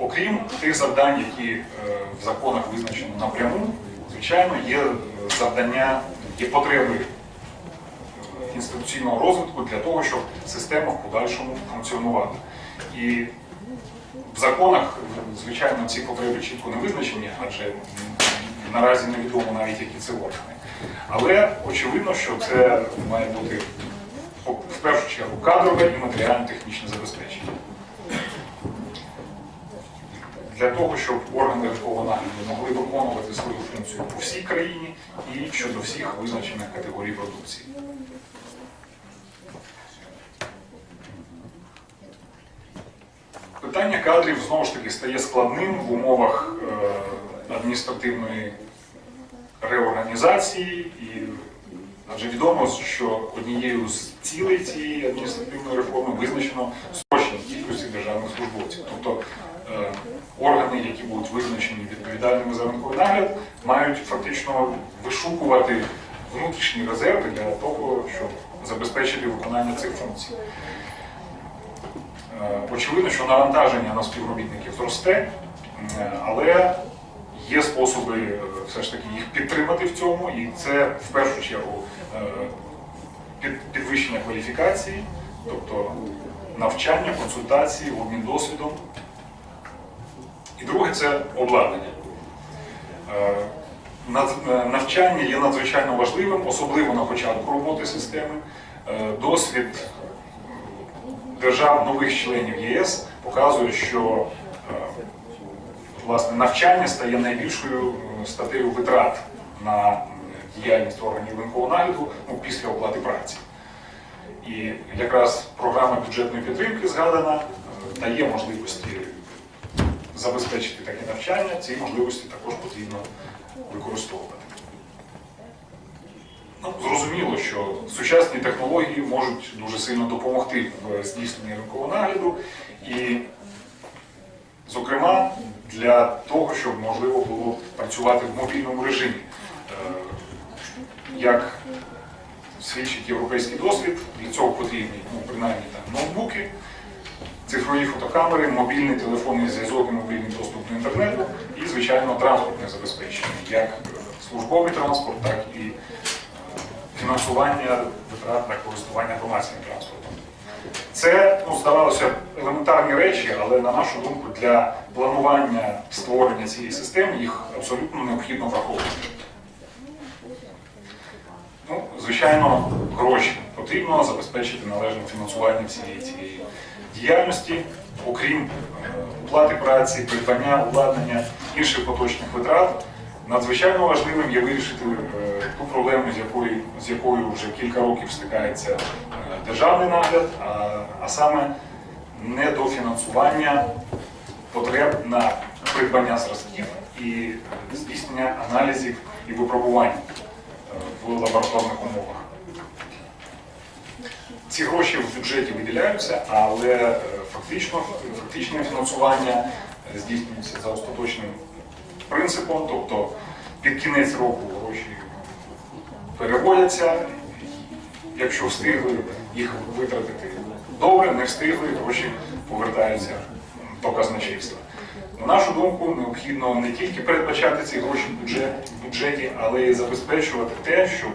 Окрім тих завдань, які е, в законах визначено напряму, звичайно, є е, завдання, є потреби е, інституційного розвитку для того, щоб система в подальшому функціонувала. І в законах, звичайно, ці потреби чітко не визначені, адже наразі невідомо навіть, які це органи. Але очевидно, що це має бути в першу чергу кадрове і матеріально-технічне забезпечення. Для того, щоб органи нагляду могли виконувати свою функцію по всій країні і щодо всіх визначених категорій продукції. Питання кадрів знову ж таки стає складним в умовах е, адміністративної реорганізації, і адже відомо, що однією з цілей цієї адміністративної реформи визначено скорочення кількості державних службовців. Тобто органи, які будуть визначені відповідальними за ринковий нагляд, мають фактично вишукувати внутрішні резерви для того, щоб забезпечити виконання цих функцій. Е, Очевидно, що навантаження на співробітників зросте, е, але є способи е, все ж таки їх підтримати в цьому, і це в першу чергу е, підвищення кваліфікації, тобто навчання, консультації, обмін досвідом. І друге це обладнання. Е, е, Навчання є надзвичайно важливим, особливо на початку роботи системи. Е, Досвід держав нових членів ЄС показує, що власне навчання стає найбільшою статтею витрат на діяльність органів ринкового нагляду ну, після оплати праці. І якраз програма бюджетної підтримки згадана дає можливості забезпечити таке навчання, ці можливості також потрібно використовувати. Ну, зрозуміло, що сучасні технології можуть дуже сильно допомогти в здійсненні ринкового нагляду, і, зокрема, для того, щоб можливо було працювати в мобільному режимі. Е, Як свідчить європейський досвід, для цього потрібні ну, принаймні там, ноутбуки, цифрові фотокамери, мобільний телефонний зв'язок і мобільний доступ до інтернету і, звичайно, транспортне забезпечення, як е, службовий транспорт, так і е, фінансування витрат на користування громадським транспортом. Це ну, здавалося елементарні речі, але на нашу думку, для планування створення цієї системи їх абсолютно необхідно враховувати. Ну, звичайно, гроші потрібно забезпечити належне фінансування всієї цієї діяльності, окрім е, оплати праці, придбання, обладнання, інших поточних витрат. Надзвичайно важливим є вирішити е, ту проблему, з якою, з якою вже кілька років стикається е, державний нагляд, а, а саме недофінансування потреб на придбання зразків і здійснення аналізів і випробувань в лабораторних умовах. Ці гроші в бюджеті виділяються, але е, фактично фактичне фінансування здійснюється за остаточним принципом, тобто під кінець року гроші переводяться, якщо встигли їх витратити добре, не встигли, гроші повертаються до казначейства. На нашу думку, необхідно не тільки передбачати ці гроші в бюджеті, але й забезпечувати те, щоб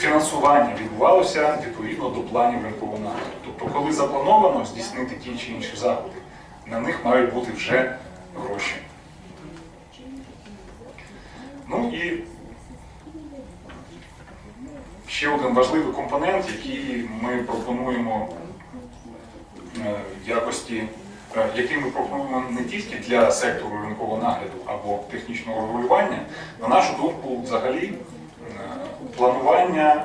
фінансування відбувалося відповідно до планів ринкового. Тобто, коли заплановано здійснити ті чи інші заходи, на них мають бути вже гроші. Ну і ще один важливий компонент, який ми пропонуємо е, в якості, е, який ми пропонуємо не тільки для сектору ринкового нагляду або технічного регулювання, на нашу думку, взагалі планування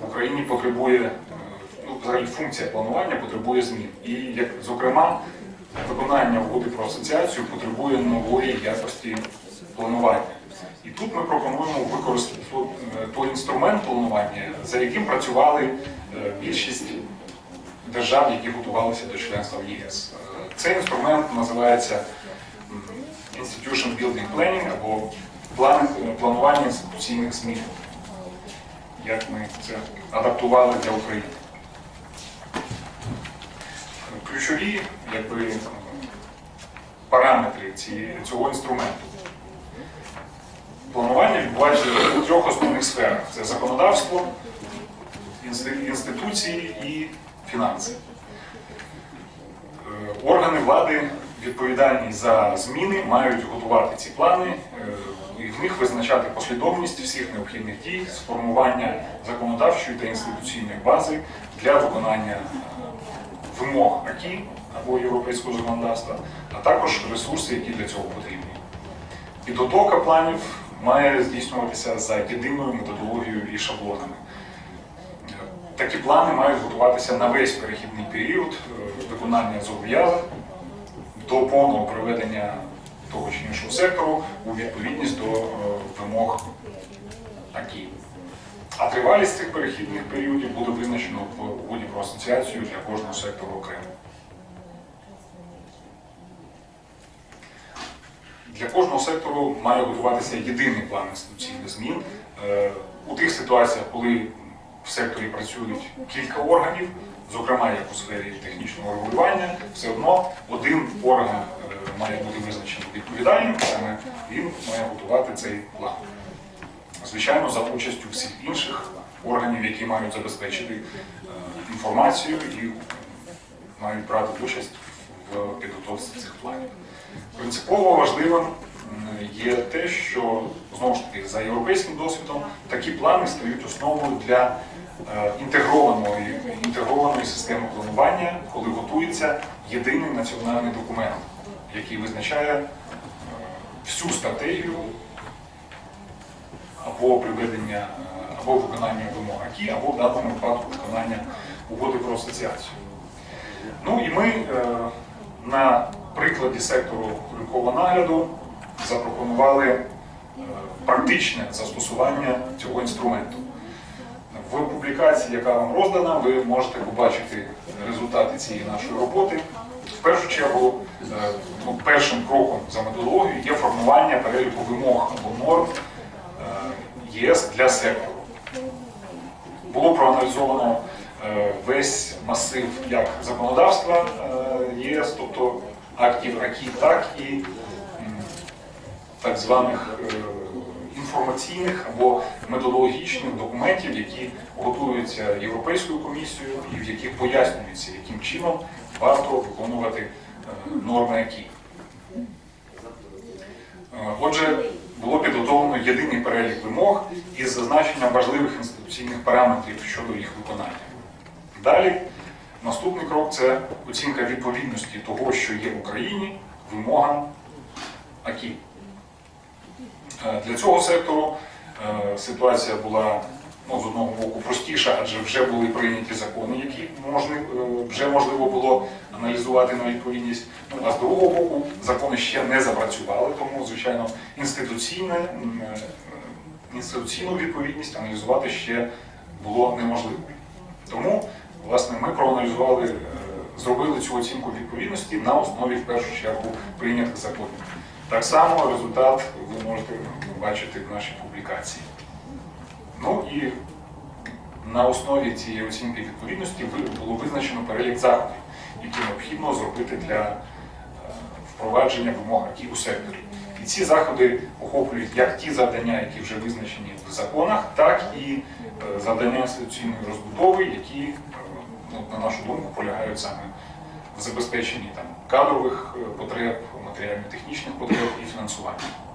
в Україні потребує, ну, взагалі функція планування потребує змін. І, як, зокрема, виконання угоди про асоціацію потребує нової якості планування. І тут ми пропонуємо використати е, той інструмент планування, за яким працювали е, більшість держав, які готувалися до членства в ЄС. Е, Цей інструмент називається Institution Building Planning або план, планування інституційних змін. Як ми це адаптували для України. Ключові якби, параметри цього інструменту. Планування відбувається в трьох основних сферах: це законодавство, інституції і фінанси. Е, Органи влади, відповідальні за зміни, мають готувати ці плани е, і в них визначати послідовність всіх необхідних дій з формування законодавчої та інституційної бази для виконання вимог АКІ або європейського законодавства, а також ресурси, які для цього потрібні. Підготовка планів має здійснюватися за єдиною методологією і шаблонами. Такі плани мають готуватися на весь перехідний період е, виконання зобов'язань до повного приведення того чи іншого сектору у відповідність до е, вимог АКІ. А тривалість цих перехідних періодів буде визначено в угоді про асоціацію для кожного сектору окремо. Для кожного сектору має готуватися єдиний план інституційних змін. Е, У тих ситуаціях, коли в секторі працюють кілька органів, зокрема як у сфері технічного регулювання, все одно один орган е, має бути визначений відповідальним, саме він має готувати цей план. Звичайно, за участю всіх інших органів, які мають забезпечити е, інформацію і мають брати участь в підготовці цих планів. Принципово важливим є те, що знову ж таки за європейським досвідом такі плани стають основою для е, інтегрованої, інтегрованої системи планування, коли готується єдиний національний документ, який визначає е, всю стратегію або приведення, е, або виконання вимог АКІ, або в даному випадку виконання угоди про асоціацію. Ну і ми е, на прикладі сектору ринкового нагляду запропонували практичне застосування цього інструменту. В публікації, яка вам роздана, ви можете побачити результати цієї нашої роботи. В першу чергу, ну, першим кроком за методологією є формування переліку вимог або норм е, ЄС для сектору. Було проаналізовано е, весь масив як законодавства е, ЄС, тобто актів АКІ, так і так званих е, інформаційних або методологічних документів, які готуються Європейською комісією і в яких пояснюється, яким чином варто виконувати е, норми АКІ. Е, Отже, було підготовлено єдиний перелік вимог із зазначенням важливих інституційних параметрів щодо їх виконання. Далі, наступний крок це оцінка відповідності того, що є в Україні, вимогам АКІ. Е, Для цього сектору е, ситуація була ну, з одного боку простіша, адже вже були прийняті закони, які можна, е, вже можливо було аналізувати на відповідність. Ну, а з другого боку, закони ще не запрацювали, тому, звичайно, інституційне, інституційну відповідність аналізувати ще було неможливо. Тому, власне, ми проаналізували, зробили цю оцінку відповідності на основі, в першу чергу, прийнятих законів. Так само результат ви можете бачити в нашій публікації. Ну і на основі цієї оцінки відповідності було визначено перелік заходів, які необхідно зробити для е, впровадження вимог АКІ у секторі. І ці заходи охоплюють як ті завдання, які вже визначені в законах, так і е, завдання інституційної розбудови, які, е, ну, на нашу думку, полягають саме в забезпеченні там, кадрових потреб, матеріально-технічних потреб і фінансування.